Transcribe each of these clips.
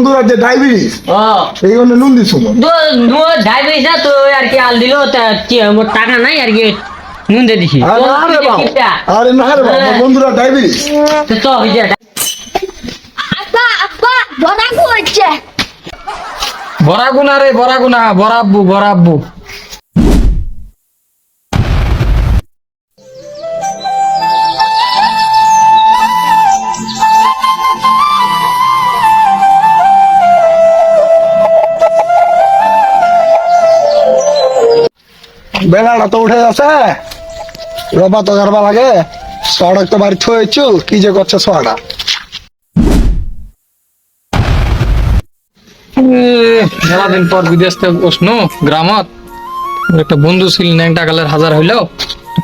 বন্ধুরা যে ডায়াবেটিস এই জন্য নুন দিছো তো ডায়াবেটিস না তো আর কি আল দিল তা কি মোর টাকা নাই আর কি নুন দিয়ে দিছি। আরে তো না রে বাবা আরে না রে বাবা হ্যাঁ। বন্ধুরা ডায়াবেটিস তো চ হইছে আপা বড়া বনাকু হচ্ছে। বরাগুনা রে বরাগুনা বড়াব্বু বরাব্বু। বেলাটা তো উঠে যাচ্ছে। রবা তো গারবা লাগে। সড়ক তো বাড়ি থয়েছু কি যে করছে সোয়াটা মেলা দিন পর বিদেশ থেকে বসনু গ্রামত। একটা বন্ধু ছিল ন্যাংটা কালের হাজার হইল।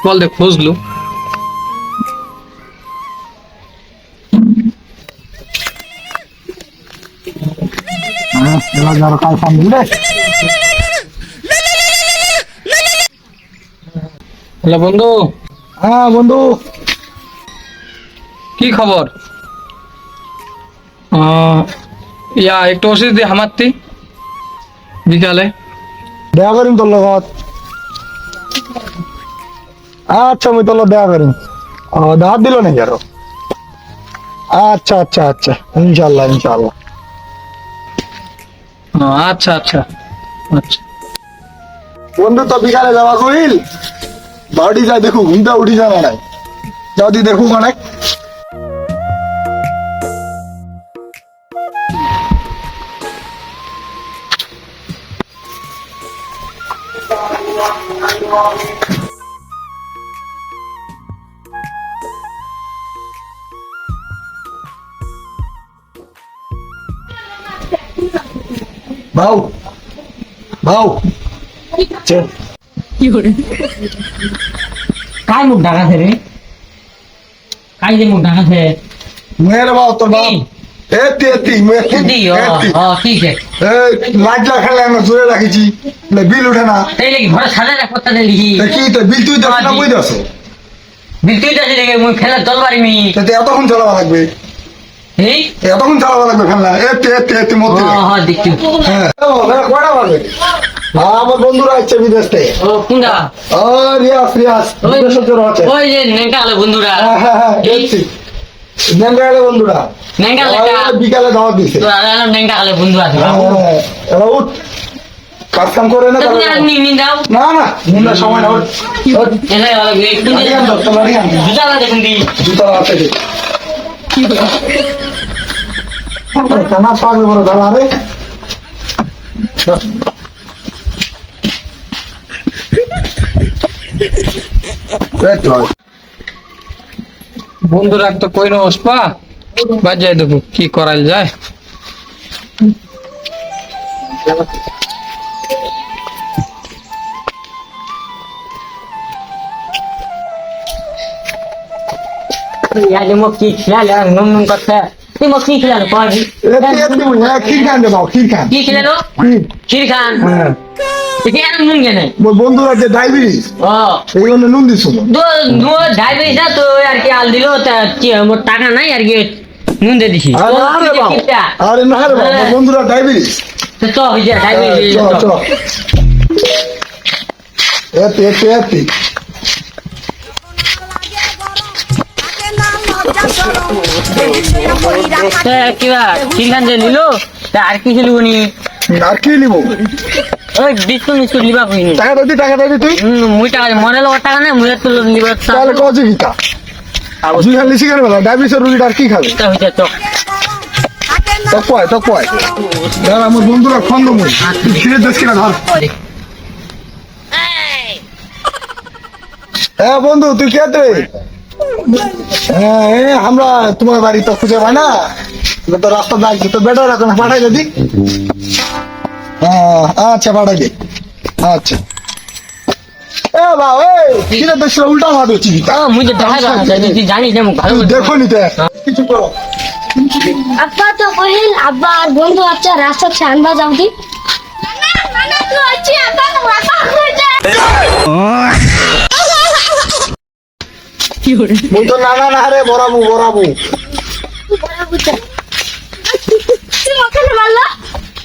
কল দিয়ে খুঁজলু। এবার যারো কাল দিলে হ্যালো বন্ধু। হ্যাঁ বন্ধু। কি খবর? ইয়া একটু ওষুধ দিয়ে হামাত্তি বিকালে। দেখা করিম তোর লগত। আচ্ছা আমি তোর দেখা করিম। দেখা দিল নাকি আরও আচ্ছা আচ্ছা আচ্ছা। ইনশাল্লাহ ইনশাল্লাহ আচ্ছা আচ্ছা। আচ্ছা। বন্ধু তো বিকালে যাওয়া কইল বাড়ি যাই দেখু ঘুমটা উঠি যাওয়া নাই যদি দেখু অনেক ভাও ভাও চল কাই মুখ ঢাকাছে রে? কাই যে মুখ ঢাকাছে মেয়ের বাবা তোর বাপ। এতি এতি মেয়েতি দি ও এতি ও ঠিক আছে এই লাজলা খেলে আমরা জোরে রাখিছি। বলে তাই লাগি ঘরে সাজা রাখ কথা লিখি তা কি তো বিল তুই দেখ না বুঝ দেখে মুই খেলা পারিমি তাতে এতক্ষণ চালাবা লাগবে। এই এতক্ষণ চালাবা লাগবে খেলনা। এতি এতি এতি মতি হ্যাঁ। দেখছি কয়টা বাজে? হ্যাঁ, আমার বন্ধুরা আসছে বিদেশ। থেকে ও রিয়াস রিয়াস জন্য আছে। ওই যে নেংটা হলো বন্ধুরা। হ্যাঁ হ্যাঁ হ্যাঁ এসছি নেমে গেলে বন্ধুরা। লেখা বিকালে দাওয়াত দিছে। হলো বন্ধু আছে। হ্যাঁ, হ্যাঁ, এরা উঠ। কাজ কাম করে না নি নি না না নিন্দা সময় না। জুতা আছে। কানা পাগল বড় দাদা রে এই তো। বন্ধুরা তো কই না ওসপা বাজাই দেখো কি করাল যায়? ইয়ালে মো কি খেলালে? নম নম করতে। তুই মো কি হ্যাঁ, ক্ষীর খান দে বাবা, ক্ষীর খান। কি ক্ষীর। ক্ষীর খান মোর বন্ধুরা যে ডায়াবেটিস ও। এই জন্য নুন দিছো তো নো ডায়াবেটিস তো আর কি আল দিল মোর টাকা নাই আর কি নুন দিয়ে দিছি। আরে না রে বাবা, কিপটা। আরে না রে বাবা, মোর বন্ধুরা ডায়াবেটিস তো হইছে হ্যাঁ, ডায়াবেটিস চল, চ। চল। এতি এতি এতি। তা কিবা ক্ষীর যে নিল? আর কি খেলব নি? আর কি নিব? ওই বিস্কুট মিস্কুট লিবা কইনি টাকা দিতি টাকা দিতি তুই। মুই টাকা মনে লগর টাকা নাই মুই তো লিবা তাহলে কজি গীতা? তুই খালি শিখার বেলা ডায়াবেটিসের রুগীটা আর কি খাবে? তা হইছে চক তো কয় তো কয়? ধর আমার বন্ধুরা খন্দ মুই। তুই ছিঁড়ে দেশ কিনা ধর। হ্যাঁ বন্ধু তুই কে তুই হ্যাঁ এ, আমরা তোমার বাড়ি তো খুঁজে পাই না। তো রাস্তা দেখছি তো বেটার এখন পাঠাই দিদি হ্যাঁ আচ্ছা পাঠাই দে। আচ্ছা। উল্টা ভাবে যায় তুই জানিস দেখো নি তো কিছু করো। আব্বা তো কহিল আব্বা আর বন্ধু আচ্ছা রাস্তা ছানবা যাও দি। তো তো না রে বরাবু বরাবু। তুই ওখানে মারল মো কি তোমার চলে যাবে মো মুই দেখাবো না আরে বাবা তুই ধরো কোনটি? ধর লে চল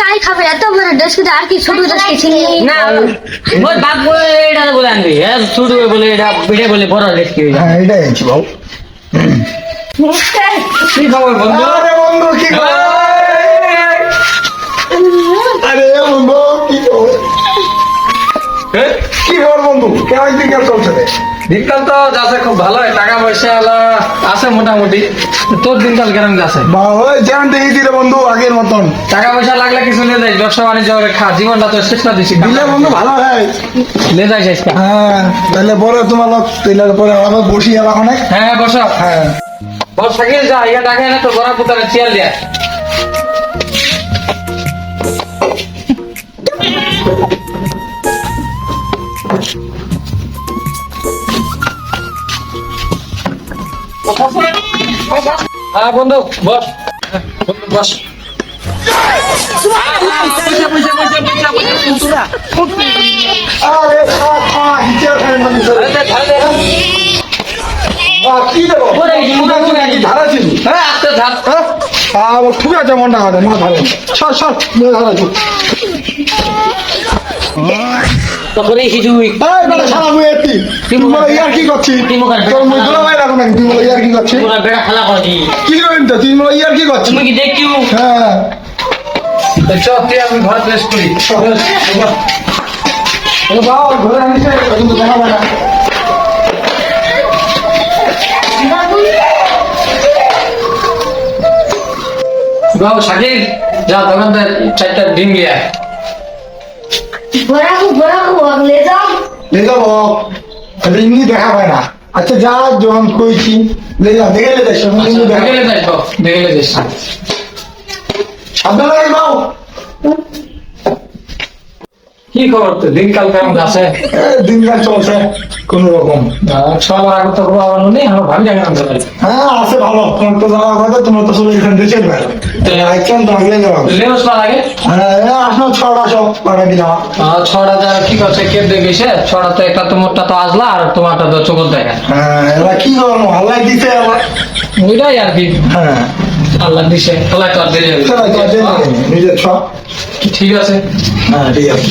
কাই খাবে? এত বড় ড্রেস কিন্তু আর কি ছোট ড্রেস কিছু নেই না মোর বাপ বলে এটা বলে আনবি। হ্যাঁ ছোট বলে এটা এটা বলে বড় রেস্কি এটাই আনছি বাবু। কি খবর বন্ধু? আরে বন্ধু কি খবর? আরে বন্ধু কি খবর? কি খবর বন্ধু? কেমন দিন কেমন চলছে? রে দিনকাল তো যাচ্ছে খুব ভালো টাকা পয়সা আছে মোটামুটি। তোর দিনকাল কেমন যাচ্ছে? যেমন দেখেছি রে বন্ধু আগের মতন। টাকা পয়সা লাগলে কিছু নিয়ে যাই ব্যবসা বাণিজ্য খা জীবনটা তো শেষ না দিছি। দিলে বন্ধু ভালো হয়। নিয়ে যাই শেষ হ্যাঁ তাহলে পরে তোমার তাহলে পরে আবার বসি যাবা অনেক। হ্যাঁ বসো। হ্যাঁ। বস সাকিল যা ইয়া ডাকে না তো বড় পুতারে চেয়ার দিয়া। হ্যাঁ আস্তে ধার হ্যাঁ আবার ঠিক আছে মনটা কাটে না ধারে সর সর ধারা তখন এই কিছু এই বেটা সারা মুই এতি তুই বলে ইয়ার কি করছিস? তুই মুখে তোর মুই দোলা ভাই রাখো নাকি? তুই বলে ইয়ার কি করছিস? তোমরা বেড়া খেলা করছি কি করেন তো তুই বলে ইয়ার কি করছিস? তুমি কি দেখছ হ্যাঁ। তো চল তুই আমি ঘর ড্রেস করি। এ বাবা ঘরে আনিস কিন্তু দেখা না। বাবু শাকিল যা দোকানদার চারটা ডিম আগলে যাও লে যাব। তাহলে এমনি দেখা পায় না। আচ্ছা যা যখন কইছি লে যা দেখে লে যাস এমনি দেখা দেখে যাই তো দেখে যাইস সাবধানে রাখ। বাবু কি খবর? তো দিনকাল কেমন আছে? দিনকাল চলছে। কোন রকম। সব আগে তো আমার নেই আমার ভাবি পারি হ্যাঁ আছে ভালো। তোমার তো যাওয়ার কথা তোমার তো চলে এখান থেকে বেরো একদম তো আগলে যাওয়া। লেবস না লাগে হ্যাঁ আসো ছটা সব দিলাম ছটা কি করছে কে দেখেছে ছটা তো একটা তোমারটা তো আসলা আর তোমারটা তো চোখ দেখা। হ্যাঁ এবার কি করব? আল্লাহ দিতে আবার। ওইটাই আর কি। হ্যাঁ। আল্লাহ দিছে দিয়ে নিজের ঠিক আছে। হ্যাঁ ঠিক আছে।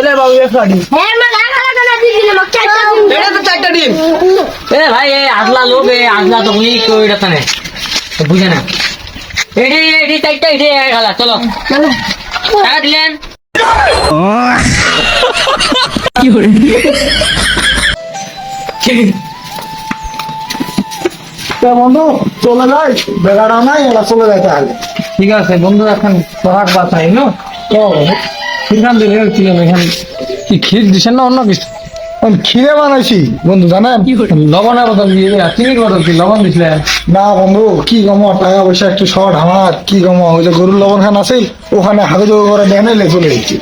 এলে বাবু একটা ডিম। হ্যাঁ মা লাগা লাগা না দিছিলে মা চারটা ডিম। দে তো চারটা ডিম। এ ভাই এ আসলা লোক এ আসলা তো উনি কইটা তানে বুঝে না। এডি এডি চাইটা এডি খেলা চলো। টাকা দিলেন। তা বন্ধু চলে যাই। বেগাড়া নাই এরা চলে যায় তাহলে ঠিক আছে বন্ধু এখন সোহাগ বাসাই না? তো এখান কি ক্ষীর দিছেন না অন্য কিছু? আমি খিদে বানাইছি বন্ধু জানেন? লবণের বদল দিয়ে চিনির বদল কি? লবণ দিছিলেন না বন্ধু কি গম টাকা পয়সা একটু শর্ট আমার কি গম? ওই যে গরুর লবণ খান আছে ওখানে হাতে জোর করে দেনে চলে গেছি